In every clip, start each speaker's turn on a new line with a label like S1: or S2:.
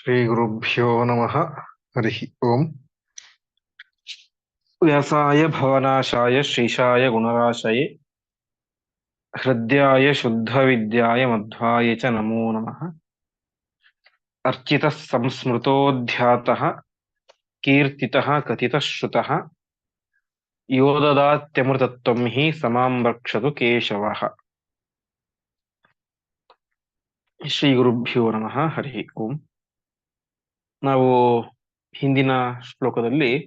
S1: శ్రీగురుభ్యో నమ హరి ఓం వ్యాసాయ భవనాశాయ శ్రీషాయ గుణరాశయే హృద్యాయ శుద్ధ విద్యాయ మధ్వాయ చ నమో నమ అర్చిత సంస్మృతోధ్యాత కీర్తిత కథితశ్రుత యోదదాత్యమృతత్వం హి సమాం రక్షతు కేశవ శ్రీ గురుభ్యో నమ హరి ఓం ನಾವು ಹಿಂದಿನ ಶ್ಲೋಕದಲ್ಲಿ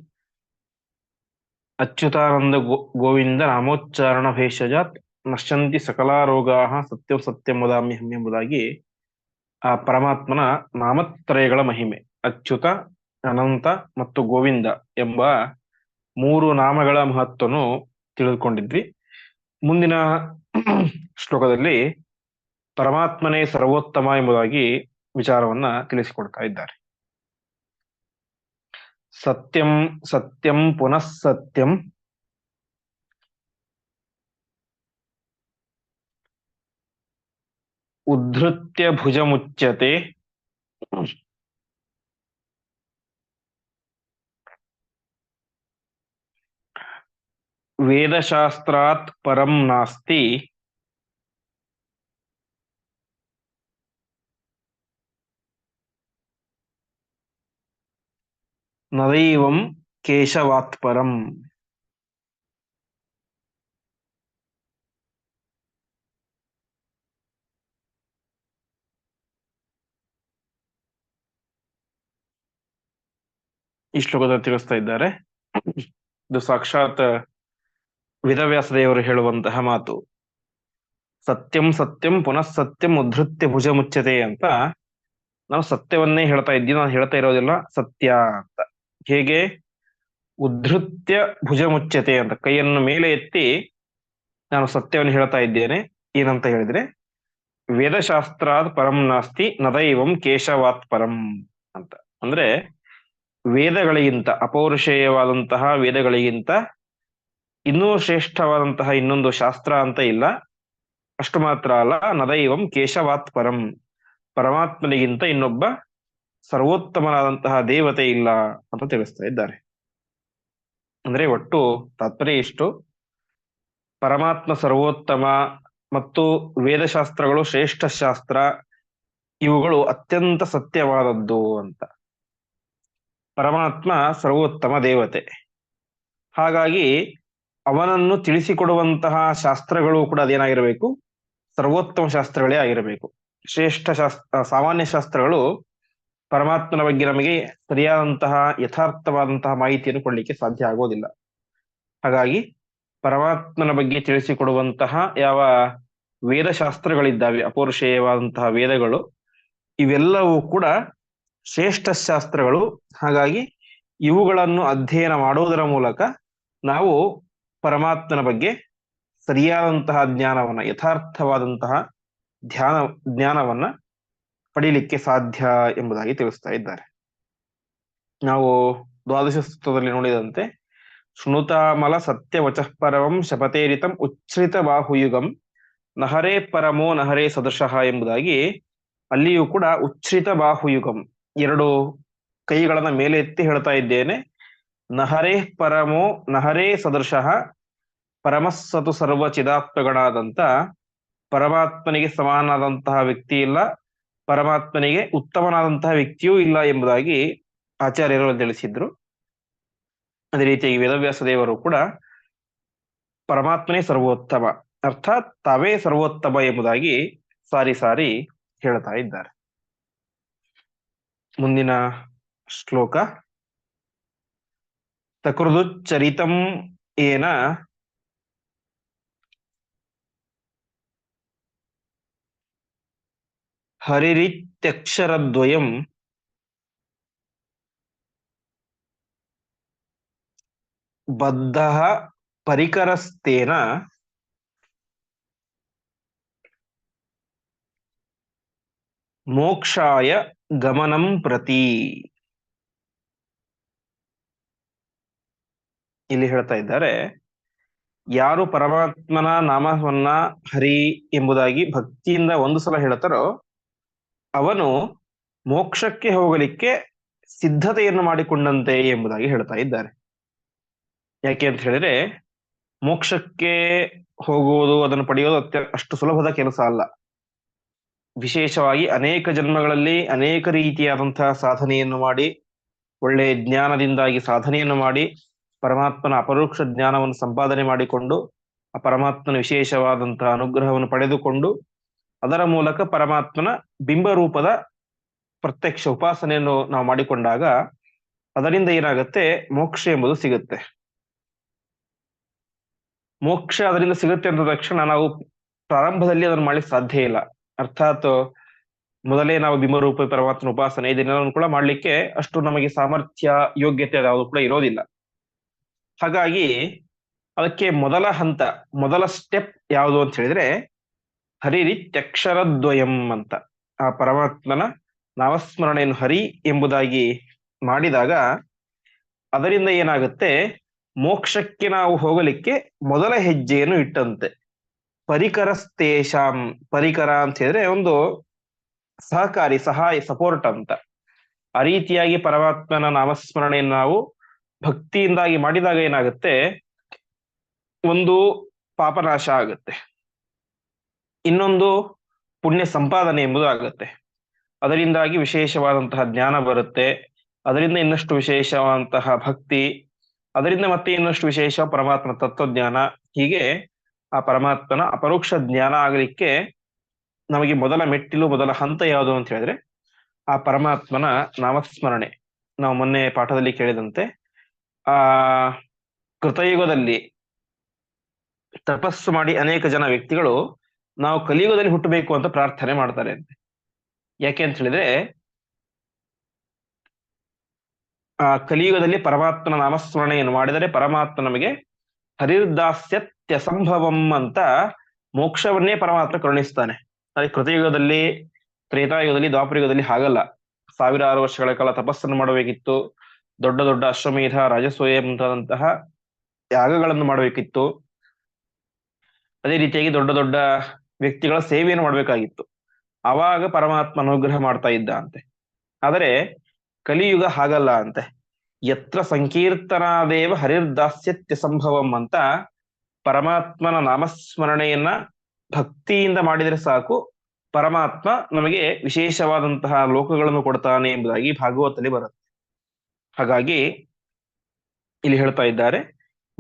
S1: ಅಚ್ಯುತಾನಂದ ಗೋ, ಗೋವಿಂದ ನಾಮೋಚ್ಚಾರಣ ಭೇಷಜಾತ್ ನಶ್ಯಂತಿ ಸಕಲಾರೋಗಾ ಸತ್ಯಂ ಸತ್ಯಂ ವದಾಮ್ಯಹಂ ಎಂಬುದಾಗಿ ಆ ಪರಮಾತ್ಮನ ನಾಮತ್ರಯಗಳ ಮಹಿಮೆ. ಅಚ್ಯುತ, ಅನಂತ ಮತ್ತು ಗೋವಿಂದ ಎಂಬ ಮೂರು ನಾಮಗಳ ಮಹತ್ವನು ತಿಳಿದುಕೊಂಡಿದ್ವಿ. ಮುಂದಿನ ಶ್ಲೋಕದಲ್ಲಿ ಪರಮಾತ್ಮನೇ ಸರ್ವೋತ್ತಮ ಎಂಬುದಾಗಿ ವಿಚಾರವನ್ನ ತಿಳಿಸಿಕೊಡ್ತಾ ಇದ್ದಾರೆ. ಸತ್ಯಂ ಸತ್ಯಂ ಪುನಃ ಸತ್ಯಂ ಉದ್ಧೃತ್ಯ ಭುಜಮುಚ್ಯತೆ ವೇದಶಾಸ್ತ್ರಾತ್ ಪರಂ ನಾಸ್ತಿ ನದೈವಂ ಕೇಶವಾತ್ಪರಂ ಈ ಶ್ಲೋಕದ ತಿಳಿಸ್ತಾ ಇದ್ದಾರೆ. ಇದು ಸಾಕ್ಷಾತ್ ವೇದವ್ಯಾಸದೇವರು ಹೇಳುವಂತಹ ಮಾತು. ಸತ್ಯಂ ಸತ್ಯಂ ಪುನಃ ಸತ್ಯಂ ಉದ್ಧತ್ಯ ಭುಜ ಮುಚ್ಚತೆ ಅಂತ. ನಾವು ಸತ್ಯವನ್ನೇ ಹೇಳ್ತಾ ಇದ್ದೀವಿ ನಾನು ಹೇಳ್ತಾ ಇರೋದಿಲ್ಲ, ಸತ್ಯ ಅಂತ. ಹೇಗೆ? ಉದ್ಧೃತ್ಯ ಭುಜ ಮುಚ್ಚತೆ ಅಂತ ಕೈಯನ್ನು ಮೇಲೆ ಎತ್ತಿ ನಾನು ಸತ್ಯವನ್ನು ಹೇಳ್ತಾ ಇದ್ದೇನೆ. ಏನಂತ ಹೇಳಿದ್ರೆ, ವೇದಶಾಸ್ತ್ರಾದ್ ಪರಂ ನಾಸ್ತಿ ನದೈವಂ ಕೇಶವಾತ್ ಪರಂ ಅಂತ. ಅಂದ್ರೆ ವೇದಗಳಿಗಿಂತ, ಅಪೌರುಷೇಯವಾದಂತಹ ವೇದಗಳಿಗಿಂತ ಇನ್ನೂ ಶ್ರೇಷ್ಠವಾದಂತಹ ಇನ್ನೊಂದು ಶಾಸ್ತ್ರ ಅಂತ ಇಲ್ಲ. ಅಷ್ಟು ಮಾತ್ರ ಅಲ್ಲ, ನದೈವಂ ಕೇಶವಾತ್ ಪರಂ. ಪರಮಾತ್ಮನಿಗಿಂತ ಇನ್ನೊಬ್ಬ ಸರ್ವೋತ್ತಮನಾದಂತಹ ದೇವತೆ ಇಲ್ಲ ಅಂತ ತಿಳಿಸ್ತಾ ಇದ್ದಾರೆ. ಅಂದ್ರೆ ಒಟ್ಟು ತಾತ್ಪರ್ಯ ಇಷ್ಟು ಪರಮಾತ್ಮ ಸರ್ವೋತ್ತಮ ಮತ್ತು ವೇದಶಾಸ್ತ್ರಗಳು ಶ್ರೇಷ್ಠ ಶಾಸ್ತ್ರ, ಇವುಗಳು ಅತ್ಯಂತ ಸತ್ಯವಾದದ್ದು ಅಂತ. ಪರಮಾತ್ಮ ಸರ್ವೋತ್ತಮ ದೇವತೆ. ಹಾಗಾಗಿ ಅವನನ್ನು ತಿಳಿಸಿಕೊಡುವಂತಹ ಶಾಸ್ತ್ರಗಳು ಕೂಡ ಅದೇನಾಗಿರಬೇಕು? ಸರ್ವೋತ್ತಮ ಶಾಸ್ತ್ರಗಳೇ ಆಗಿರಬೇಕು. ಶ್ರೇಷ್ಠ ಶಾಸ್ತ್ರ, ಸಾಮಾನ್ಯ ಶಾಸ್ತ್ರಗಳು ಪರಮಾತ್ಮನ ಬಗ್ಗೆ ನಮಗೆ ಸರಿಯಾದಂತಹ, ಯಥಾರ್ಥವಾದಂತಹ ಮಾಹಿತಿಯನ್ನು ಕೊಡ್ಲಿಕ್ಕೆ ಸಾಧ್ಯ ಆಗೋದಿಲ್ಲ. ಹಾಗಾಗಿ ಪರಮಾತ್ಮನ ಬಗ್ಗೆ ತಿಳಿಸಿಕೊಡುವಂತಹ ಯಾವ ವೇದಶಾಸ್ತ್ರಗಳಿದ್ದಾವೆ, ಅಪೌರುಷೇಯವಾದಂತಹ ವೇದಗಳು, ಇವೆಲ್ಲವೂ ಕೂಡ ಶ್ರೇಷ್ಠ ಶಾಸ್ತ್ರಗಳು. ಹಾಗಾಗಿ ಇವುಗಳನ್ನು ಅಧ್ಯಯನ ಮಾಡುವುದರ ಮೂಲಕ ನಾವು ಪರಮಾತ್ಮನ ಬಗ್ಗೆ ಸರಿಯಾದಂತಹ ಜ್ಞಾನವನ್ನ, ಯಥಾರ್ಥವಾದಂತಹ ಧ್ಯಾನ, ಜ್ಞಾನವನ್ನ ಪಡೀಲಿಕ್ಕೆ ಸಾಧ್ಯ ಎಂಬುದಾಗಿ ತಿಳಿಸ್ತಾ ಇದ್ದಾರೆ. ನಾವು ದ್ವಾದಶ ಸೂತ್ರದಲ್ಲಿ ನೋಡಿದಂತೆ ಶೃಣುತಾಮಲ ಸತ್ಯವಚಃ ಪರವಂ ಶಪತೇರಿತಂ ಉಚ್ಛ್ರಿತ ಬಾಹುಯುಗಂ ನಹರೇ ಪರಮೋ ನಹರೇ ಸದೃಶಃ ಎಂಬುದಾಗಿ ಅಲ್ಲಿಯೂ ಕೂಡ ಉಚ್ಛ್ರಿತ ಬಾಹುಯುಗಂ ಎರಡು ಕೈಗಳನ್ನ ಮೇಲೆ ಎತ್ತಿ ಹೇಳ್ತಾ ಇದ್ದೇನೆ. ನಹರೇ ಪರಮೋ ನಹರೇ ಸದೃಶಃ ಪರಮಸ್ಸತು ಸರ್ವ ಚಿದಾತ್ಮಗಳಾದಂತ ಪರಮಾತ್ಮನಿಗೆ ಸಮಾನಾದಂತಹ ವ್ಯಕ್ತಿ ಇಲ್ಲ. ಪರಮಾತ್ಮನಿಗೆ ಉತ್ತಮನಾದಂತಹ ವ್ಯಕ್ತಿಯೂ ಇಲ್ಲ ಎಂಬುದಾಗಿ ಆಚಾರ್ಯರು ತಿಳಿಸಿದ್ರು. ಅದೇ ರೀತಿಯಾಗಿ ವೇದವ್ಯಾಸ ದೇವರು ಕೂಡ ಪರಮಾತ್ಮನೇ ಸರ್ವೋತ್ತಮ, ಅರ್ಥಾತ್ ತಾವೇ ಸರ್ವೋತ್ತಮ ಎಂಬುದಾಗಿ ಸಾರಿ ಸಾರಿ ಹೇಳ್ತಾ ಇದ್ದಾರೆ. ಮುಂದಿನ ಶ್ಲೋಕ. ತಕೃದುಚ್ಚರಿತಂ ಏನ ಹರಿರಿತ್ಯಕ್ಷರದ್ವಯಂ. ಬದ್ಧ ಪರಿಕರಸ್ತೇನ ಮೋಕ್ಷಾಯ ಗಮನಂ ಪ್ರತಿ. ಇಲ್ಲಿ ಹೇಳ್ತಾ ಇದ್ದಾರೆ, ಯಾರು ಪರಮಾತ್ಮನ ನಾಮವನ್ನ ಹರಿ ಎಂಬುದಾಗಿ ಭಕ್ತಿಯಿಂದ ಒಂದು ಸಲ ಹೇಳ್ತಾರೋ ಅವನು ಮೋಕ್ಷಕ್ಕೆ ಹೋಗಲಿಕ್ಕೆ ಸಿದ್ಧತೆಯನ್ನು ಮಾಡಿಕೊಂಡಂತೆ ಎಂಬುದಾಗಿ ಹೇಳ್ತಾ ಇದ್ದಾರೆ. ಯಾಕೆ ಅಂತ ಹೇಳಿದ್ರೆ, ಮೋಕ್ಷಕ್ಕೆ ಹೋಗುವುದು, ಅದನ್ನು ಪಡೆಯೋದು ಅತ್ಯ, ಅಷ್ಟು ಸುಲಭದ ಕೆಲಸ ಅಲ್ಲ. ವಿಶೇಷವಾಗಿ ಅನೇಕ ಜನ್ಮಗಳಲ್ಲಿ ಅನೇಕ ರೀತಿಯಾದಂತಹ ಸಾಧನೆಯನ್ನು ಮಾಡಿ ಒಳ್ಳೆಯ ಜ್ಞಾನದಿಂದಾಗಿ ಸಾಧನೆಯನ್ನು ಮಾಡಿ, ಪರಮಾತ್ಮನ ಅಪರೋಕ್ಷ ಜ್ಞಾನವನ್ನು ಸಂಪಾದನೆ ಮಾಡಿಕೊಂಡು, ಆ ಪರಮಾತ್ಮನ ವಿಶೇಷವಾದಂತಹ ಅನುಗ್ರಹವನ್ನು ಪಡೆದುಕೊಂಡು ಅದರ ಮೂಲಕ ಪರಮಾತ್ಮನ ಬಿಂಬ ರೂಪದ ಪ್ರತ್ಯಕ್ಷ ಉಪಾಸನೆಯನ್ನು ನಾವು ಮಾಡಿಕೊಂಡಾಗ ಅದರಿಂದ ಏನಾಗುತ್ತೆ? ಮೋಕ್ಷ ಎಂಬುದು ಸಿಗುತ್ತೆ. ಮೋಕ್ಷ ಅದರಿಂದ ಸಿಗುತ್ತೆ ಅಂದ ತಕ್ಷಣ ನಾವು ಪ್ರಾರಂಭದಲ್ಲಿ ಅದನ್ನು ಮಾಡ್ಲಿಕ್ಕೆ ಸಾಧ್ಯ ಇಲ್ಲ. ಅರ್ಥಾತ್ ಮೊದಲೇ ನಾವು ಬಿಂಬರೂಪ ಪರಮಾತ್ಮನ ಉಪಾಸನೆ ಇದನ್ನೆಲ್ಲವನ್ನು ಕೂಡ ಮಾಡ್ಲಿಕ್ಕೆ ಅಷ್ಟು ನಮಗೆ ಸಾಮರ್ಥ್ಯ, ಯೋಗ್ಯತೆ ಯಾವುದು ಕೂಡ ಇರೋದಿಲ್ಲ. ಹಾಗಾಗಿ ಅದಕ್ಕೆ ಮೊದಲ ಹಂತ, ಮೊದಲ ಸ್ಟೆಪ್ ಯಾವುದು ಅಂತ ಹೇಳಿದ್ರೆ ಹರಿರಿತ್ಯಕ್ಷರದ್ವಯಂ ಅಂತ. ಆ ಪರಮಾತ್ಮನ ನಾಮಸ್ಮರಣೆಯನ್ನು ಹರಿ ಎಂಬುದಾಗಿ ಮಾಡಿದಾಗ ಅದರಿಂದ ಏನಾಗುತ್ತೆ? ಮೋಕ್ಷಕ್ಕೆ ನಾವು ಹೋಗಲಿಕ್ಕೆ ಮೊದಲ ಹೆಜ್ಜೆಯನ್ನು ಇಟ್ಟಂತೆ. ಪರಿಕರಸ್ತೇಷಾಂ, ಪರಿಕರ ಅಂತ ಹೇಳಿದ್ರೆ ಒಂದು ಸಹಕಾರಿ, ಸಹಾಯ ಸಪೋರ್ಟ್ ಅಂತ. ಆ ರೀತಿಯಾಗಿ ಪರಮಾತ್ಮನ ನಾಮಸ್ಮರಣೆಯನ್ನು ನಾವು ಭಕ್ತಿಯಿಂದಾಗಿ ಮಾಡಿದಾಗ ಏನಾಗುತ್ತೆ? ಒಂದು ಪಾಪನಾಶ ಆಗುತ್ತೆ. ಇನ್ನೊಂದು ಪುಣ್ಯ ಸಂಪಾದನೆ ಎಂಬುದು ಆಗುತ್ತೆ. ಅದರಿಂದಾಗಿ ವಿಶೇಷವಾದಂತಹ ಜ್ಞಾನ ಬರುತ್ತೆ. ಅದರಿಂದ ಇನ್ನಷ್ಟು ವಿಶೇಷವಾದಂತಹ ಭಕ್ತಿ. ಅದರಿಂದ ಮತ್ತೆ ಇನ್ನಷ್ಟು ವಿಶೇಷ ಪರಮಾತ್ಮ ತತ್ವಜ್ಞಾನ. ಹೀಗೆ ಆ ಪರಮಾತ್ಮನ ಅಪರೋಕ್ಷ ಜ್ಞಾನ ಆಗಲಿಕ್ಕೆ ನಮಗೆ ಮೊದಲ ಮೆಟ್ಟಿಲು, ಮೊದಲ ಹಂತ ಯಾವುದು ಅಂತ ಹೇಳಿದ್ರೆ ಆ ಪರಮಾತ್ಮನ ನಾಮಸ್ಮರಣೆ. ನಾವು ಮೊನ್ನೆ ಪಾಠದಲ್ಲಿ ಕೇಳಿದಂತೆ, ಆ ಕೃತಯುಗದಲ್ಲಿ ತಪಸ್ಸು ಮಾಡಿ ಅನೇಕ ಜನ ವ್ಯಕ್ತಿಗಳು ನಾವು ಕಲಿಯುಗದಲ್ಲಿ ಹುಟ್ಟಬೇಕು ಅಂತ ಪ್ರಾರ್ಥನೆ ಮಾಡ್ತಾರೆ ಅಂತೆ. ಯಾಕೆ ಅಂತ ಹೇಳಿದ್ರೆ, ಆ ಕಲಿಯುಗದಲ್ಲಿ ಪರಮಾತ್ಮನ ನಾಮಸ್ಮರಣೆಯನ್ನು ಮಾಡಿದರೆ ಪರಮಾತ್ಮ ನಮಗೆ ಹರಿರ್ದಾಸ್ಯತ್ಯ ಸಂಭವಂ ಅಂತ ಮೋಕ್ಷವನ್ನೇ ಪರಮಾತ್ಮ ಕರುಣಿಸ್ತಾನೆ. ಅದೇ ಕೃತಯುಗದಲ್ಲಿ, ತ್ರೇತಾಯುಗದಲ್ಲಿ, ದ್ವಾಪರಯುಗದಲ್ಲಿ ಹಾಗಲ್ಲ. ಸಾವಿರಾರು ವರ್ಷಗಳ ಕಾಲ ತಪಸ್ಸನ್ನು ಮಾಡಬೇಕಿತ್ತು. ದೊಡ್ಡ ದೊಡ್ಡ ಅಶ್ವಮೇಧ, ರಾಜಸೂಯ ಮುಂತಾದಂತಹ ಯಾಗಗಳನ್ನು ಮಾಡಬೇಕಿತ್ತು. ಅದೇ ರೀತಿಯಾಗಿ ದೊಡ್ಡ ದೊಡ್ಡ ವ್ಯಕ್ತಿಗಳ ಸೇವೆಯನ್ನು ಮಾಡಬೇಕಾಗಿತ್ತು. ಅವಾಗ ಪರಮಾತ್ಮ ಅನುಗ್ರಹ ಮಾಡ್ತಾ ಇದ್ದ ಅಂತೆ. ಆದರೆ ಕಲಿಯುಗ ಹಾಗಲ್ಲ ಅಂತೆ. ಯತ್ರ ಸಂಕೀರ್ತನಾದೇವ ಹರಿರ್ದಾಸ್ಯತ್ಯ ಸಂಭವಂ ಅಂತ ಪರಮಾತ್ಮನ ನಾಮಸ್ಮರಣೆಯನ್ನ ಭಕ್ತಿಯಿಂದ ಮಾಡಿದರೆ ಸಾಕು. ಪರಮಾತ್ಮ ನಮಗೆ ವಿಶೇಷವಾದಂತಹ ಲೋಕಗಳನ್ನು ಕೊಡ್ತಾನೆ ಎಂಬುದಾಗಿ ಭಾಗವತಲ್ಲಿ ಬರುತ್ತೆ. ಹಾಗಾಗಿ ಇಲ್ಲಿ ಹೇಳ್ತಾ ಇದ್ದಾರೆ,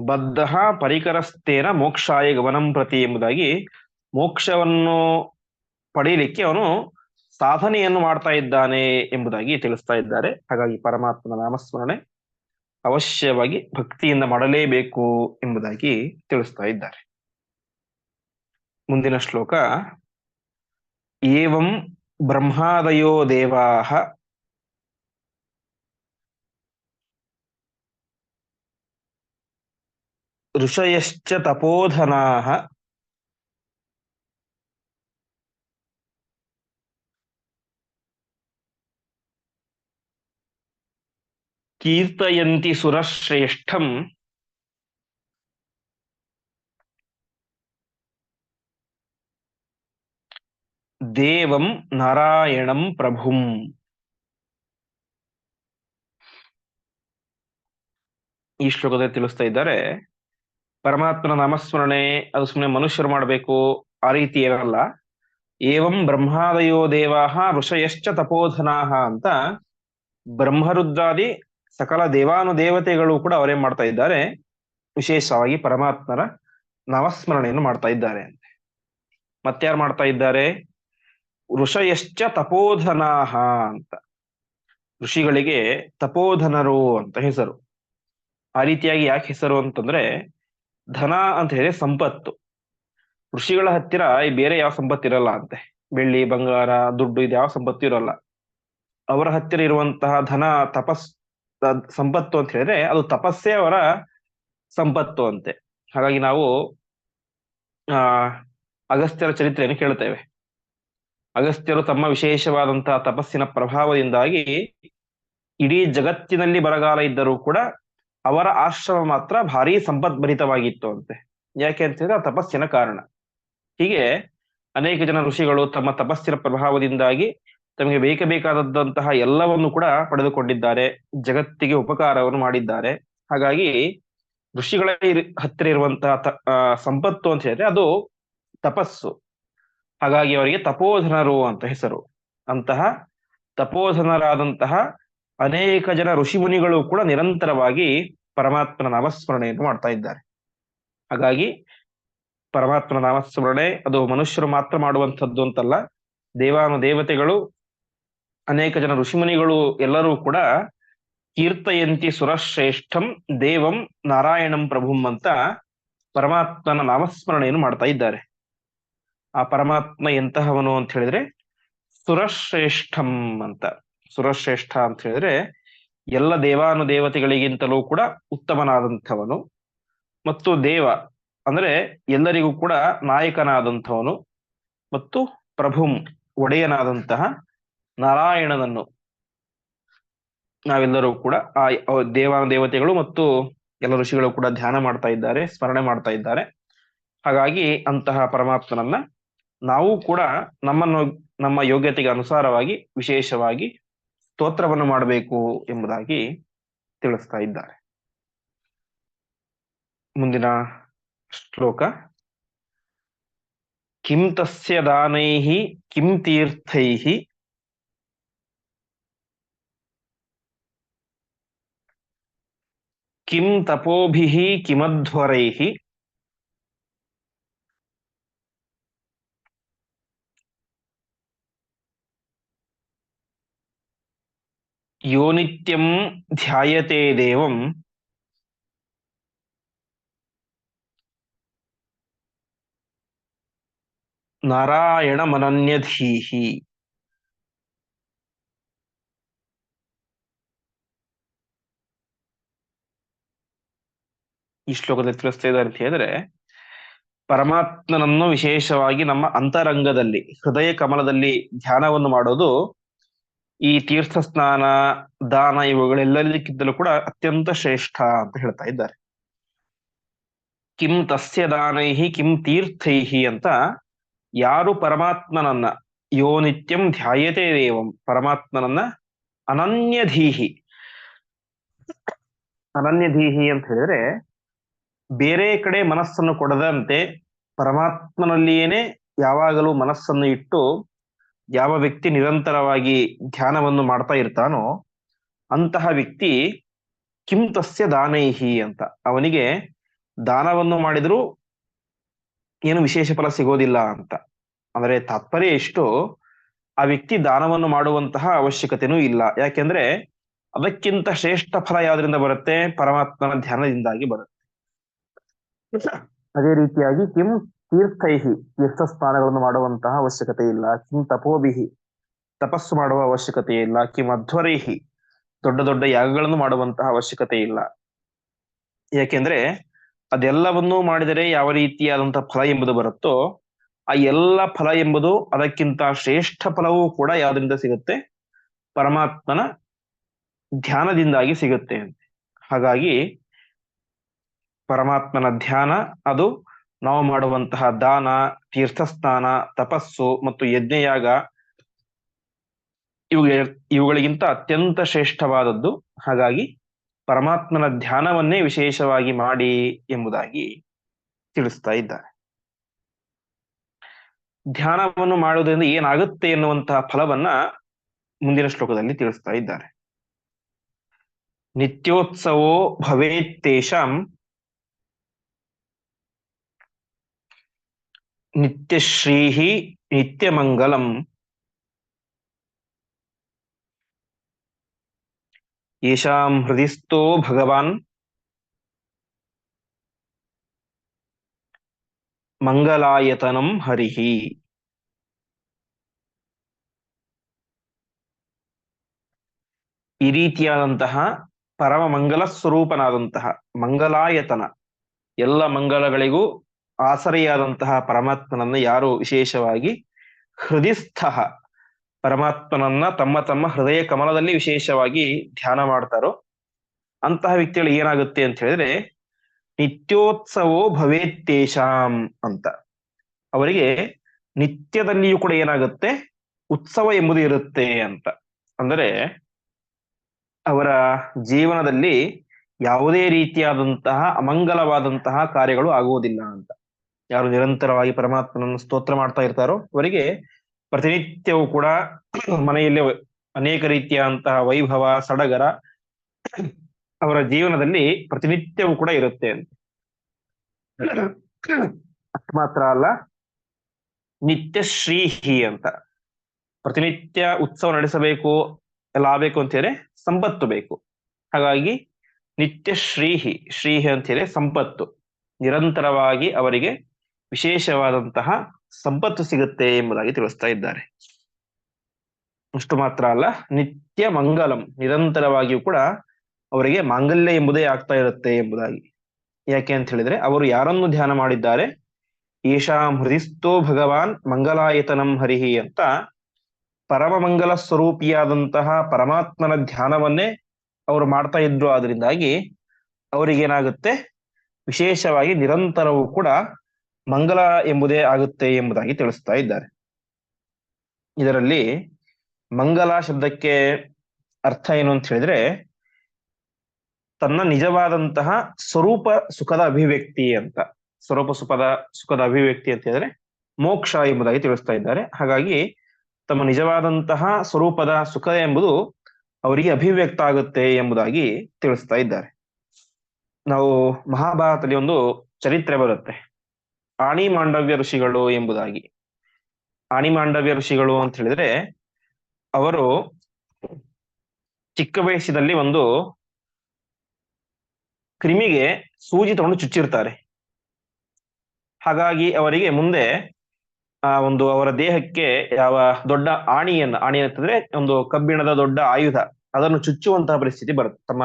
S1: ಬದ್ಧ ಪರಿಕರಸ್ತೇನ ಮೋಕ್ಷಾಯ ಗಮನಂ ಪ್ರತಿ ಎಂಬುದಾಗಿ ಮೋಕ್ಷವನ್ನು ಪಡೆಯಲಿಕ್ಕೆ ಅವನು ಸಾಧನೆಯನ್ನು ಮಾಡ್ತಾ ಇದ್ದಾನೆ ಎಂಬುದಾಗಿ ತಿಳಿಸ್ತಾ ಇದ್ದಾರೆ. ಹಾಗಾಗಿ ಪರಮಾತ್ಮನ ನಾಮಸ್ಮರಣೆ ಅವಶ್ಯವಾಗಿ ಭಕ್ತಿಯಿಂದ ಮಾಡಲೇಬೇಕು ಎಂಬುದಾಗಿ ತಿಳಿಸ್ತಾ ಇದ್ದಾರೆ. ಮುಂದಿನ ಶ್ಲೋಕ, ಏವಂ ಬ್ರಹ್ಮಾದಯೋ ದೇವಾಹ. ಋಷಯಶ್ಚ ತಪೋಧನಾಹ. ಕೀರ್ತಯಂತಿ ಸುರಶ್ರೇಷ್ಠಂ. ದೇವಂ ನಾರಾಯಣಂ ಪ್ರಭುಂ. ಈ ಶ್ಲೋಕದಲ್ಲಿ ತಿಳಿಸ್ತಾ ಇದ್ದಾರೆ, ಪರಮಾತ್ಮನ ನಾಮಸ್ಮರಣೆ, ಅದು ಸುಮ್ಮನೆ ಮನುಷ್ಯರು ಮಾಡಬೇಕು, ಆ ರೀತಿ ಏನಲ್ಲ. ಏವಂ ಬ್ರಹ್ಮಾದಯೋ ದೇವಾಹ, ಋಷಯಶ್ಚ ತಪೋಧನಾಹ ಅಂತ ಬ್ರಹ್ಮರುದ್ರಾದಿ ಸಕಲ ದೇವಾನುದೇವತೆಗಳು ಕೂಡ ಅವರೇ ಮಾಡ್ತಾ ಇದ್ದಾರೆ. ವಿಶೇಷವಾಗಿ ಪರಮಾತ್ಮರ ನಾಮಸ್ಮರಣೆಯನ್ನು ಮಾಡ್ತಾ ಇದ್ದಾರೆ ಅಂತೆ. ಮತ್ತಾರು ಮಾಡ್ತಾ ಇದ್ದಾರೆ? ಋಷಯಶ್ಚ ತಪೋಧನಾಹ ಅಂತ. ಋಷಿಗಳಿಗೆ ತಪೋಧನರು ಅಂತ ಹೆಸರು. ಆ ರೀತಿಯಾಗಿ ಯಾಕೆ ಹೆಸರು ಅಂತಂದ್ರೆ ಧನ ಅಂತ ಹೇಳಿ ಸಂಪತ್ತು. ಋಷಿಗಳ ಹತ್ತಿರ ಬೇರೆ ಯಾವ ಸಂಪತ್ತು ಇರಲ್ಲ ಅಂತೆ. ಬೆಳ್ಳಿ, ಬಂಗಾರ, ದುಡ್ಡು, ಇದು ಯಾವ ಸಂಪತ್ತು ಇರಲ್ಲ. ಅವರ ಹತ್ತಿರ ಇರುವಂತಹ ಧನ, ತಪಸ್ ಸಂಪತ್ತು ಅಂತ ಹೇಳಿದ್ರೆ ಅದು ತಪಸ್ಸೇ ಅವರ ಸಂಪತ್ತು ಅಂತೆ. ಹಾಗಾಗಿ ನಾವು, ಆ, ಅಗಸ್ತ್ಯರ ಚರಿತ್ರೆಯನ್ನು ಕೇಳ್ತೇವೆ ಅಗಸ್ತ್ಯರು ತಮ್ಮ ವಿಶೇಷವಾದಂತಹ ತಪಸ್ಸಿನ ಪ್ರಭಾವದಿಂದಾಗಿ ಇಡೀ ಜಗತ್ತಿನಲ್ಲಿ ಬರಗಾಲ ಇದ್ದರೂ ಕೂಡ ಅವರ ಆಶ್ರಮ ಮಾತ್ರ ಭಾರಿ ಸಂಪದ್ಭರಿತವಾಗಿತ್ತು ಅಂತೆ. ಯಾಕೆ ಅಂತ ಹೇಳಿದ್ರೆ ಆ ತಪಸ್ಸಿನ ಕಾರಣ. ಹೀಗೆ ಅನೇಕ ಜನ ಋಷಿಗಳು ತಮ್ಮ ತಪಸ್ಸಿನ ಪ್ರಭಾವದಿಂದಾಗಿ ತಮಗೆ ಬೇಕಬೇಕಾದಂತಹ ಎಲ್ಲವನ್ನು ಕೂಡ ಪಡೆದುಕೊಂಡಿದ್ದಾರೆ, ಜಗತ್ತಿಗೆ ಉಪಕಾರವನ್ನು ಮಾಡಿದ್ದಾರೆ. ಹಾಗಾಗಿ ಋಷಿಗಳ ಹತ್ತಿರ ಇರುವಂತಹ ಸಂಪತ್ತು ಅಂತ ಹೇಳಿದ್ರೆ ಅದು ತಪಸ್ಸು. ಹಾಗಾಗಿ ಅವರಿಗೆ ತಪೋಧನರು ಅಂತ ಹೆಸರು. ಅಂತಹ ತಪೋಧನರಾದಂತಹ ಅನೇಕ ಜನ ಋಷಿ ಮುನಿಗಳು ಕೂಡ ನಿರಂತರವಾಗಿ ಪರಮಾತ್ಮನ ನಾಮಸ್ಮರಣೆಯನ್ನು ಮಾಡ್ತಾ ಇದ್ದಾರೆ. ಹಾಗಾಗಿ ಪರಮಾತ್ಮನ ನಾಮಸ್ಮರಣೆ ಅದು ಮನುಷ್ಯರು ಮಾತ್ರ ಮಾಡುವಂಥದ್ದು ಅಂತಲ್ಲ, ದೇವಾನು ದೇವತೆಗಳು ಅನೇಕ ಜನ ಋಷಿಮುನಿಗಳು ಎಲ್ಲರೂ ಕೂಡ ಕೀರ್ತಯಂತಿ ಸುರಶ್ರೇಷ್ಠಂ ದೇವಂ ನಾರಾಯಣಂ ಪ್ರಭುಂ ಅಂತ ಪರಮಾತ್ಮನ ನಾಮಸ್ಮರಣೆಯನ್ನು ಮಾಡ್ತಾ ಇದ್ದಾರೆ. ಆ ಪರಮಾತ್ಮ ಎಂತಹವನು ಅಂತ ಹೇಳಿದ್ರೆ ಸುರಶ್ರೇಷ್ಠಂ ಅಂತ. ಸುರಶ್ರೇಷ್ಠ ಅಂತ ಹೇಳಿದ್ರೆ ಎಲ್ಲ ದೇವಾನು ದೇವತೆಗಳಿಗಿಂತಲೂ ಕೂಡ ಉತ್ತಮನಾದಂಥವನು ಮತ್ತು ದೇವ ಅಂದ್ರೆ ಎಲ್ಲರಿಗೂ ಕೂಡ ನಾಯಕನಾದಂಥವನು ಮತ್ತು ಪ್ರಭುಂ ಒಡೆಯನಾದಂತಹ ನಾರಾಯಣನನ್ನು ನಾವೆಲ್ಲರೂ ಕೂಡ ಆ ದೇವ ದೇವತೆಗಳು ಮತ್ತು ಎಲ್ಲ ಋಷಿಗಳು ಕೂಡ ಧ್ಯಾನ ಮಾಡ್ತಾ ಇದ್ದಾರೆ, ಸ್ಮರಣೆ ಮಾಡ್ತಾ ಇದ್ದಾರೆ. ಹಾಗಾಗಿ ಅಂತಹ ಪರಮಾತ್ಮನನ್ನ ನಾವು ಕೂಡ ನಮ್ಮನ್ನು, ನಮ್ಮ ಯೋಗ್ಯತೆಗೆ ಅನುಸಾರವಾಗಿ ವಿಶೇಷವಾಗಿ ಸ್ತೋತ್ರವನ್ನು ಮಾಡಬೇಕು ಎಂಬುದಾಗಿ ತಿಳಿಸ್ತಾ ಇದ್ದಾರೆ. ಮುಂದಿನ ಶ್ಲೋಕ. ಕಿಂ ತಸ್ಯ ದಾನೈಹಿ, ಕಿಂ ತೀರ್ಥೈಃ ಕಿಂ ತಪೋಭಿಃ ಕಿಮಧ್ವರೈಃ ಯೋ ನಿತ್ಯಂ ಧ್ಯಾಯತೆ ದೇವಂ ನಾರಾಯಣಮನನ್ಯಧೀಹಿ ಈ ಶ್ಲೋಕದಲ್ಲಿ ತಿಳಿಸ್ತಾ ಇದ್ದಾರೆ ಅಂತ ಹೇಳಿದ್ರೆ, ಪರಮಾತ್ಮನನ್ನು ವಿಶೇಷವಾಗಿ ನಮ್ಮ ಅಂತರಂಗದಲ್ಲಿ, ಹೃದಯ ಕಮಲದಲ್ಲಿ ಧ್ಯಾನವನ್ನು ಮಾಡೋದು, ಈ ತೀರ್ಥ ಸ್ನಾನ, ದಾನ ಇವುಗಳೆಲ್ಲದಕ್ಕಿಂತಲೂ ಕೂಡ ಅತ್ಯಂತ ಶ್ರೇಷ್ಠ ಅಂತ ಹೇಳ್ತಾ ಇದ್ದಾರೆ. ಕಿಂ ತಸ್ಯ ದಾನೈಹಿ, ಕಿಂ ತೀರ್ಥೈಹಿ ಅಂತ ಯಾರು ಪರಮಾತ್ಮನನ್ನ, ಯೋ ನಿತ್ಯಂ ಧ್ಯಾಯತೆ ದೇವಂ, ಪರಮಾತ್ಮನನ್ನ ಅನನ್ಯಧೀಹಿ ಅನನ್ಯಧೀಹಿ ಅಂತ ಹೇಳಿದ್ರೆ ಬೇರೆ ಕಡೆ ಮನಸ್ಸನ್ನು ಕೊಡದಂತೆ ಪರಮಾತ್ಮನಲ್ಲಿಯೇನೆ ಯಾವಾಗಲೂ ಮನಸ್ಸನ್ನು ಇಟ್ಟು ಯಾವ ವ್ಯಕ್ತಿ ನಿರಂತರವಾಗಿ ಧ್ಯಾನವನ್ನು ಮಾಡ್ತಾ ಇರ್ತಾನೋ ಅಂತಹ ವ್ಯಕ್ತಿ ಕಿಂ ತಸ್ಯ ದಾನೈಹಿ ಅಂತ. ಅವನಿಗೆ ದಾನವನ್ನು ಮಾಡಿದ್ರು ಏನು ವಿಶೇಷ ಫಲ ಸಿಗೋದಿಲ್ಲ ಅಂತ. ಅಂದ್ರೆ ತಾತ್ಪರ್ಯ ಎಷ್ಟು? ಆ ವ್ಯಕ್ತಿ ದಾನವನ್ನು ಮಾಡುವಂತಹ ಅವಶ್ಯಕತೆನೂ ಇಲ್ಲ. ಯಾಕೆಂದ್ರೆ ಅದಕ್ಕಿಂತ ಶ್ರೇಷ್ಠ ಫಲ ಯಾವ್ದ್ರಿಂದ ಬರುತ್ತೆ? ಪರಮಾತ್ಮನ ಧ್ಯಾನದಿಂದಾಗಿ ಬರುತ್ತೆ. ಅದೇ ರೀತಿಯಾಗಿ ಕಿಂ ತೀರ್ಥೈಹಿ ತೀರ್ಥ ಸ್ನಾನಗಳನ್ನು ಮಾಡುವಂತಹ ಅವಶ್ಯಕತೆ ಇಲ್ಲ. ಕಿಂ ತಪೋಭಿಹಿ, ತಪಸ್ಸು ಮಾಡುವ ಅವಶ್ಯಕತೆ ಇಲ್ಲ. ಕಿಂ ಅಧ್ವರೈಹಿ, ದೊಡ್ಡ ದೊಡ್ಡ ಯಾಗಗಳನ್ನು ಮಾಡುವಂತಹ ಅವಶ್ಯಕತೆ ಇಲ್ಲ. ಯಾಕೆಂದ್ರೆ ಅದೆಲ್ಲವನ್ನೂ ಮಾಡಿದರೆ ಯಾವ ರೀತಿಯಾದಂತಹ ಫಲ ಎಂಬುದು ಬರುತ್ತೋ, ಆ ಎಲ್ಲ ಫಲ ಎಂಬುದು ಅದಕ್ಕಿಂತ ಶ್ರೇಷ್ಠ ಫಲವೂ ಕೂಡ ಯಾವುದರಿಂದ ಸಿಗುತ್ತೆ? ಪರಮಾತ್ಮನ ಧ್ಯಾನದಿಂದಾಗಿ ಸಿಗುತ್ತೆ ಹಾಗಾಗಿ ಪರಮಾತ್ಮನ ಧ್ಯಾನ, ಅದು ನಾವು ಮಾಡುವಂತಹ ದಾನ ತೀರ್ಥಸ್ನಾನ ತಪಸ್ಸು ಮತ್ತು ಯಜ್ಞಯಾಗ ಇವು ಇವುಗಳಿಗಿಂತ ಅತ್ಯಂತ ಶ್ರೇಷ್ಠವಾದದ್ದು. ಹಾಗಾಗಿ ಪರಮಾತ್ಮನ ಧ್ಯಾನವನ್ನೇ ವಿಶೇಷವಾಗಿ ಮಾಡಿ ಎಂಬುದಾಗಿ ತಿಳಿಸ್ತಾ ಇದ್ದಾರೆ. ಧ್ಯಾನವನ್ನು ಮಾಡುವುದರಿಂದ ಏನಾಗುತ್ತೆ ಎನ್ನುವಂತಹ ಫಲವನ್ನ ಮುಂದಿನ ಶ್ಲೋಕದಲ್ಲಿ ತಿಳಿಸ್ತಾ ಇದ್ದಾರೆ. ನಿತ್ಯೋತ್ಸವೋ ಭವೇತ್ತೇಷಾಂ ನಿತ್ಯಶ್ರೀಃ ನಿತ್ಯಮಂಗಲಂ ಯಶಾಂ ಹೃದಿಸ್ಥೋ ಭಗವಾನ್ ಮಂಗಲಾಯತನಂ ಹರಿಹಿ ಈ ರೀತಿಯಾದಂತಹ ಪರಮ ಮಂಗಲ ಸ್ವರೂಪನಾದಂತಹ ಮಂಗಲಾಯತನ ಎಲ್ಲ ಮಂಗಲಗಳಿಗೂ ಆಸರೆಯಾದಂತಹ ಪರಮಾತ್ಮನನ್ನ ಯಾರು ವಿಶೇಷವಾಗಿ? ಹೃದಯಸ್ಥ ಪರಮಾತ್ಮನನ್ನ ತಮ್ಮ ತಮ್ಮ ಹೃದಯ ಕಮಲದಲ್ಲಿ ವಿಶೇಷವಾಗಿ ಧ್ಯಾನ ಮಾಡ್ತಾರೋ, ಅಂತಹ ವ್ಯಕ್ತಿಗಳು ಏನಾಗುತ್ತೆ ಅಂತ ಹೇಳಿದ್ರೆ, ನಿತ್ಯೋತ್ಸವೋ ಭವೇತ್ತೇಷಾಂ ಅಂತ. ಅವರಿಗೆ ನಿತ್ಯದಲ್ಲಿಯೂ ಕೂಡ ಏನಾಗುತ್ತೆ? ಉತ್ಸವ ಎಂಬುದು ಇರುತ್ತೆ ಅಂತ. ಅಂದರೆ, ಅವರ ಜೀವನದಲ್ಲಿ ಯಾವುದೇ ರೀತಿಯಾದಂತಹ ಅಮಂಗಲವಾದಂತಹ ಕಾರ್ಯಗಳು ಆಗುವುದಿಲ್ಲ ಅಂತ. ಯಾರು ನಿರಂತರವಾಗಿ ಪರಮಾತ್ಮನನ್ನು ಸ್ತೋತ್ರ ಮಾಡ್ತಾ ಇರ್ತಾರೋ, ಅವರಿಗೆ ಪ್ರತಿನಿತ್ಯವೂ ಕೂಡ ಮನೆಯಲ್ಲಿ ಅನೇಕ ರೀತಿಯಾದಂತಹ ವೈಭವ, ಸಡಗರ ಅವರ ಜೀವನದಲ್ಲಿ ಪ್ರತಿನಿತ್ಯವೂ ಕೂಡ ಇರುತ್ತೆ ಅಂತ. ಮಾತ್ರ ಅಲ್ಲ, ನಿತ್ಯ ಶ್ರೀಹಿ ಅಂತ. ಪ್ರತಿನಿತ್ಯ ಉತ್ಸವ ನಡೆಸಬೇಕು, ಎಲ್ಲ ಆಗಬೇಕು ಅಂತ ಹೇಳಿ ಸಂಪತ್ತು ಬೇಕು. ಹಾಗಾಗಿ ನಿತ್ಯ ಶ್ರೀಹಿ ಶ್ರೀಹಿ ಅಂತ ಹೇಳಿ ಸಂಪತ್ತು. ನಿರಂತರವಾಗಿ ಅವರಿಗೆ ವಿಶೇಷವಾದಂತಹ ಸಂಪತ್ತು ಸಿಗುತ್ತೆ ಎಂಬುದಾಗಿ ತಿಳಿಸ್ತಾ ಇದ್ದಾರೆ. ಅಷ್ಟು ಮಾತ್ರ ಅಲ್ಲ, ನಿತ್ಯ ಮಂಗಲಂ, ನಿರಂತರವಾಗಿಯೂ ಕೂಡ ಅವರಿಗೆ ಮಾಂಗಲ್ಯ ಎಂಬುದೇ ಆಗ್ತಾ ಇರುತ್ತೆ ಎಂಬುದಾಗಿ. ಯಾಕೆ ಅಂತ ಹೇಳಿದ್ರೆ, ಅವರು ಯಾರನ್ನು ಧ್ಯಾನ ಮಾಡಿದ್ದಾರೆ? ಏಷಾ ಹೃದಿಸ್ತೋ ಭಗವಾನ್ ಮಂಗಲಾಯತನಂ ಹರಿಹಿ ಅಂತ ಪರಮ ಮಂಗಲ ಸ್ವರೂಪಿಯಾದಂತಹ ಪರಮಾತ್ಮನ ಧ್ಯಾನವನ್ನೇ ಅವರು ಮಾಡ್ತಾ ಇದ್ರು ಆದ್ರಿಂದಾಗಿ ಅವರಿಗೇನಾಗುತ್ತೆ? ವಿಶೇಷವಾಗಿ ನಿರಂತರವೂ ಕೂಡ ಮಂಗಲ ಎಂಬುದೇ ಆಗುತ್ತೆ ಎಂಬುದಾಗಿ ತಿಳಿಸ್ತಾ ಇದ್ದಾರೆ. ಇದರಲ್ಲಿ ಮಂಗಲ ಶಬ್ದಕ್ಕೆ ಅರ್ಥ ಏನು ಅಂತ ಹೇಳಿದ್ರೆ, ತನ್ನ ನಿಜವಾದಂತಹ ಸ್ವರೂಪ ಸುಖದ ಅಭಿವ್ಯಕ್ತಿ ಅಂತ, ಸ್ವರೂಪ ಸುಖದ ಸುಖದ ಅಭಿವ್ಯಕ್ತಿ ಅಂತ ಹೇಳಿದ್ರೆ ಮೋಕ್ಷ ಎಂಬುದಾಗಿ ತಿಳಿಸ್ತಾ ಇದ್ದಾರೆ. ಹಾಗಾಗಿ ತಮ್ಮ ನಿಜವಾದಂತಹ ಸ್ವರೂಪದ ಸುಖ ಎಂಬುದು ಅವರಿಗೆ ಅಭಿವ್ಯಕ್ತ ಆಗುತ್ತೆ ಎಂಬುದಾಗಿ ತಿಳಿಸ್ತಾ ಇದ್ದಾರೆ. ನಾವು ಮಹಾಭಾರತದಲ್ಲಿ ಒಂದು ಚರಿತ್ರೆ ಬರುತ್ತೆ. ಆಣಿ ಮಾಂಡವ್ಯ ಋಷಿಗಳು ಎಂಬುದಾಗಿ. ಆಣಿ ಮಾಂಡವ್ಯ ಋಷಿಗಳು ಅಂತ ಹೇಳಿದ್ರೆ ಅವರು ಚಿಕ್ಕ ವಯಸ್ಸಿನಲ್ಲಿ ಒಂದು ಕ್ರಿಮಿಗೆ ಸೂಜಿ ತಗೊಂಡು ಚುಚ್ಚಿರ್ತಾರೆ. ಹಾಗಾಗಿ ಅವರಿಗೆ ಮುಂದೆ, ಆ, ಒಂದು ಅವರ ದೇಹಕ್ಕೆ ಯಾವ ದೊಡ್ಡ ಆಣಿಯನ್ನು, ಆಣಿ ಅಂತಂದ್ರೆ ಒಂದು ಕಬ್ಬಿಣದ ದೊಡ್ಡ ಆಯುಧ, ಅದನ್ನು ಚುಚ್ಚುವಂತಹ ಪರಿಸ್ಥಿತಿ ಬರುತ್ತೆ ತಮ್ಮ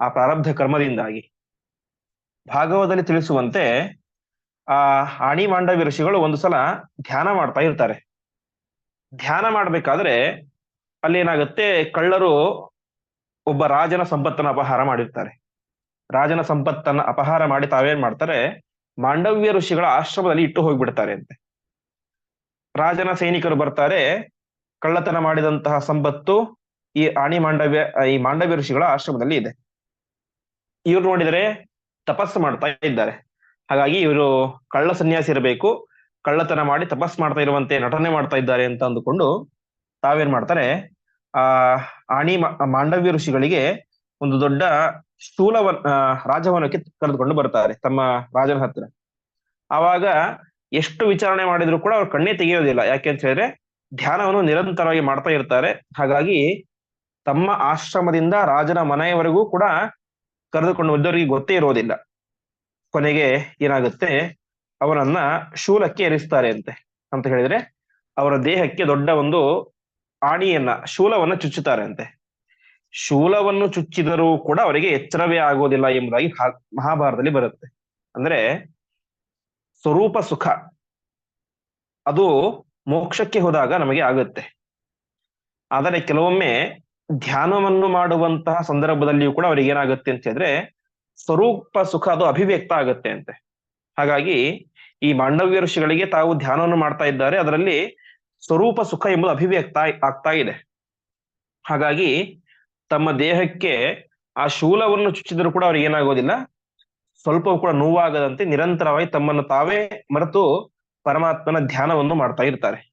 S1: ಆ ಪ್ರಾರಬ್ಧ ಕರ್ಮದಿಂದಾಗಿ. ಭಾಗವತದಲ್ಲಿ ತಿಳಿಸುವಂತೆ ಆ ಆಣಿ ಮಾಂಡವ್ಯ ಋಷಿಗಳು ಒಂದು ಸಲ ಧ್ಯಾನ ಮಾಡ್ತಾ ಇರ್ತಾರೆ. ಧ್ಯಾನ ಮಾಡ್ಬೇಕಾದ್ರೆ ಅಲ್ಲಿ ಏನಾಗುತ್ತೆ, ಕಳ್ಳರು ಒಬ್ಬ ರಾಜನ ಸಂಪತ್ತನ್ನು ಅಪಹಾರ ಮಾಡಿರ್ತಾರೆ. ರಾಜನ ಸಂಪತ್ತನ್ನ ಅಪಹಾರ ಮಾಡಿ ತಾವೇನ್ ಮಾಡ್ತಾರೆ, ಮಾಂಡವ್ಯ ಋಷಿಗಳ ಆಶ್ರಮದಲ್ಲಿ ಇಟ್ಟು ಹೋಗ್ಬಿಡ್ತಾರೆ ಅಂತೆ. ರಾಜನ ಸೈನಿಕರು ಬರ್ತಾರೆ, ಕಳ್ಳತನ ಮಾಡಿದಂತಹ ಸಂಪತ್ತು ಈ ಆಣಿ ಮಾಂಡವ್ಯ ಈ ಮಾಂಡವ್ಯ ಋಷಿಗಳ ಆಶ್ರಮದಲ್ಲಿ ಇದೆ. ಇವ್ರು ನೋಡಿದರೆ ತಪಸ್ಸು ಮಾಡ್ತಾ ಇದ್ದಾರೆ. ಹಾಗಾಗಿ ಇವರು ಕಳ್ಳ ಸನ್ಯಾಸಿ ಇರಬೇಕು, ಕಳ್ಳತನ ಮಾಡಿ ತಪಸ್ ಮಾಡ್ತಾ ಇರುವಂತೆ ನಟನೆ ಮಾಡ್ತಾ ಇದ್ದಾರೆ ಅಂತ ಅಂದುಕೊಂಡು ತಾವೇನ್ ಮಾಡ್ತಾರೆ, ಆ, ಆಣಿ ಮಾಂಡವ್ಯ ಋಷಿಗಳಿಗೆ ಒಂದು ದೊಡ್ಡ ಸ್ಥೂಲವ ರಾಜವನಕ್ಕೆ ಕರೆದುಕೊಂಡು ಬರ್ತಾರೆ ತಮ್ಮ ರಾಜನ ಹತ್ರ. ಆವಾಗ ಎಷ್ಟು ವಿಚಾರಣೆ ಮಾಡಿದ್ರು ಕೂಡ ಅವ್ರು ಕಣ್ಣೇ ತೆಗೆಯೋದಿಲ್ಲ. ಯಾಕೆ ಅಂತ ಹೇಳಿದ್ರೆ ಧ್ಯಾನವನ್ನು ನಿರಂತರವಾಗಿ ಮಾಡ್ತಾ ಇರ್ತಾರೆ. ಹಾಗಾಗಿ ತಮ್ಮ ಆಶ್ರಮದಿಂದ ರಾಜನ ಮನೆಯವರೆಗೂ ಕೂಡ ಕರೆದುಕೊಂಡು ಬಂದವರಿಗೆ ಗೊತ್ತೇ ಇರೋದಿಲ್ಲ. ಕೊನೆಗೆ ಏನಾಗುತ್ತೆ? ಅವನನ್ನ ಶೂಲಕ್ಕೆ ಎರಿಸ್ತಾರೆ ಅಂತೆ. ಅಂತ ಹೇಳಿದ್ರೆ, ಅವರ ದೇಹಕ್ಕೆ ದೊಡ್ಡ ಒಂದು ಆಣಿಯನ್ನ, ಶೂಲವನ್ನ ಚುಚ್ಚುತ್ತಾರೆ ಅಂತೆ. ಶೂಲವನ್ನು ಚುಚ್ಚಿದರೂ ಕೂಡ ಅವರಿಗೆ ಎಚ್ಚರವೇ ಆಗೋದಿಲ್ಲ ಎಂಬುದಾಗಿ ಮಹಾಭಾರತದಲ್ಲಿ ಬರುತ್ತೆ. ಅಂದ್ರೆ, ಸ್ವರೂಪ ಸುಖ, ಅದು ಮೋಕ್ಷಕ್ಕೆ ಹೋದಾಗ ನಮಗೆ ಆಗುತ್ತೆ. ಆದರೆ ಕೆಲವೊಮ್ಮೆ ಧ್ಯಾನವನ್ನು ಮಾಡುವಂತಹ ಸಂದರ್ಭದಲ್ಲಿಯೂ ಕೂಡ ಅವರಿಗೆ ಏನಾಗುತ್ತೆ ಅಂತ ಹೇಳಿದ್ರೆ ಸ್ವರೂಪ ಸುಖ ಅದು ಅಭಿವ್ಯಕ್ತ ಆಗುತ್ತೆ ಅಂತೆ. ಹಾಗಾಗಿ ಈ ಮಾಂಡವ್ಯ ಋಷಿಗಳಿಗೆ ತಾವು ಧ್ಯಾನವನ್ನು ಮಾಡ್ತಾ ಇದ್ದಾರೆ. ಅದರಲ್ಲಿ ಸ್ವರೂಪ ಸುಖ ಎಂಬುದು ಅಭಿವ್ಯಕ್ತ ಆಗ್ತಾ ಇದೆ. ಹಾಗಾಗಿ ತಮ್ಮ ದೇಹಕ್ಕೆ ಆ ಶೂಲವನ್ನು ಚುಚ್ಚಿದ್ರು ಕೂಡ ಅವ್ರಿಗೆ ಏನಾಗೋದಿಲ್ಲ. ಸ್ವಲ್ಪವೂ ಕೂಡ ನೋವಾಗದಂತೆ ನಿರಂತರವಾಗಿ ತಮ್ಮನ್ನು ತಾವೇ ಮರೆತು ಪರಮಾತ್ಮನ ಧ್ಯಾನವನ್ನು ಮಾಡ್ತಾ ಇರ್ತಾರೆ.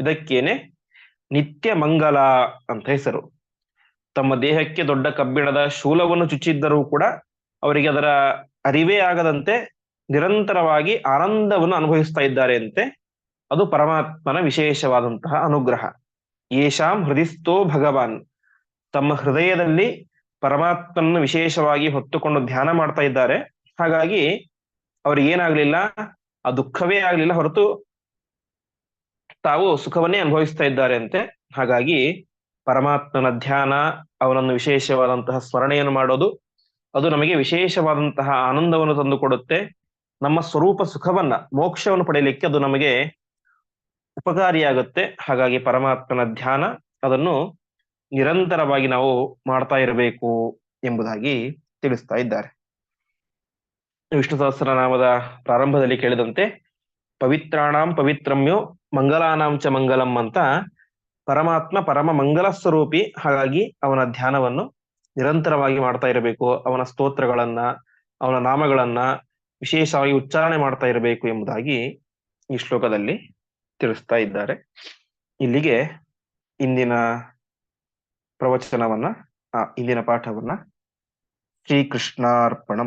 S1: ಇದಕ್ಕೇನೆ ನಿತ್ಯ ಮಂಗಲ ಅಂತ ಹೆಸರು. ತಮ್ಮ ದೇಹಕ್ಕೆ ದೊಡ್ಡ ಕಬ್ಬಿಣದ ಶೂಲವನ್ನು ಚುಚ್ಚಿದ್ದರೂ ಕೂಡ ಅವರಿಗೆ ಅದರ ಅರಿವೇ ಆಗದಂತೆ ನಿರಂತರವಾಗಿ ಆನಂದವನ್ನು ಅನುಭವಿಸ್ತಾ ಇದ್ದಾರೆ ಅಂತೆ. ಅದು ಪರಮಾತ್ಮನ ವಿಶೇಷವಾದಂತಹ ಅನುಗ್ರಹ. ಯೇಷಾಂ ಹೃದಿಸ್ಥೋ ಭಗವಾನ್. ತಮ್ಮ ಹೃದಯದಲ್ಲಿ ಪರಮಾತ್ಮನ ವಿಶೇಷವಾಗಿ ಹೊತ್ತುಕೊಂಡು ಧ್ಯಾನ ಮಾಡ್ತಾ ಇದ್ದಾರೆ. ಹಾಗಾಗಿ ಅವ್ರಿಗೆ ಏನಾಗ್ಲಿಲ್ಲ, ಆ ದುಃಖವೇ ಆಗ್ಲಿಲ್ಲ ಹೊರತು ತಾವು ಸುಖವನ್ನೇ ಅನುಭವಿಸ್ತಾ ಇದ್ದಾರೆ ಅಂತೆ. ಹಾಗಾಗಿ ಪರಮಾತ್ಮನ ಧ್ಯಾನ, ಅವನನ್ನು ವಿಶೇಷವಾದಂತಹ ಸ್ಮರಣೆಯನ್ನು ಮಾಡೋದು ಅದು ನಮಗೆ ವಿಶೇಷವಾದಂತಹ ಆನಂದವನ್ನು ತಂದುಕೊಡುತ್ತೆ. ನಮ್ಮ ಸ್ವರೂಪ ಸುಖವನ್ನ, ಮೋಕ್ಷವನ್ನು ಪಡೆಯಲಿಕ್ಕೆ ಅದು ನಮಗೆ ಉಪಕಾರಿಯಾಗುತ್ತೆ. ಹಾಗಾಗಿ ಪರಮಾತ್ಮನ ಧ್ಯಾನ, ಅದನ್ನು ನಿರಂತರವಾಗಿ ನಾವು ಮಾಡ್ತಾ ಇರಬೇಕು ಎಂಬುದಾಗಿ ತಿಳಿಸ್ತಾ ಇದ್ದಾರೆ. ವಿಷ್ಣು ಸಹಸ್ರನಾಮದ ಪ್ರಾರಂಭದಲ್ಲಿ ಕೇಳಿದಂತೆ, ಪವಿತ್ರಾಣಾಂ ಪವಿತ್ರಮ್ಯೋ ಮಂಗಲಾನಾಂ ಚ ಮಂಗಲಂ ಅಂತ ಪರಮಾತ್ಮ ಪರಮ ಮಂಗಲ ಸ್ವರೂಪಿ ಹಾಗಾಗಿ ಅವನ ಧ್ಯಾನವನ್ನು ನಿರಂತರವಾಗಿ ಮಾಡ್ತಾ ಇರಬೇಕು, ಅವನ ಸ್ತೋತ್ರಗಳನ್ನ, ಅವನ ನಾಮಗಳನ್ನ ವಿಶೇಷವಾಗಿ ಉಚ್ಚಾರಣೆ ಮಾಡ್ತಾ ಇರಬೇಕು ಎಂಬುದಾಗಿ ಈ ಶ್ಲೋಕದಲ್ಲಿ ತಿಳಿಸ್ತಾ ಇದ್ದಾರೆ. ಇಲ್ಲಿಗೆ ಇಂದಿನ ಪ್ರವಚನವನ್ನ ಇಂದಿನ ಪಾಠವನ್ನ ಶ್ರೀಕೃಷ್ಣಾರ್ಪಣ